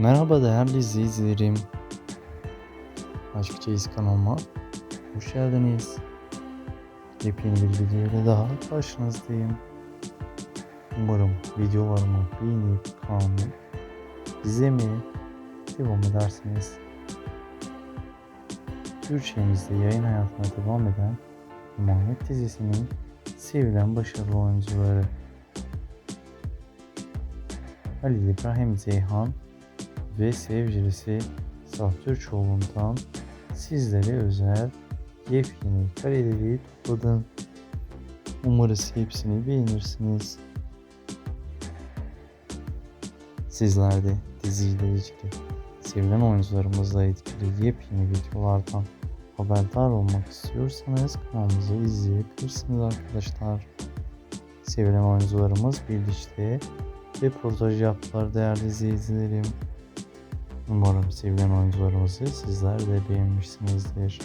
Merhaba değerli izleyicilerim. Aşk Çeyiz kanalıma hoş geldiniz. Yepyeni bir videoyla daha karşınızdayım. Umarım videolarımı beğenip kanalımı izlemeye devam edersiniz. Türkçemizde yayın hayatına devam eden Emanet dizisinin sevilen başarılı oyuncuları Halil İbrahim Zeyhan ve sevgilisi Sahtürçoğlu'ndan sizlere özel yepyeni kareleri topladım. Umarız hepsini beğenirsiniz. Sizler de diziyle ilgili sevilen oyuncularımızla ilgili yepyeni videolardan haberdar olmak istiyorsanız kanalımızı izleyebilirsiniz arkadaşlar. Sevilen oyuncularımız birlikte röportaj yaptılar değerli izleyicilerim. Umarım sevilen oyuncularımızı sizler de beğenmişsinizdir.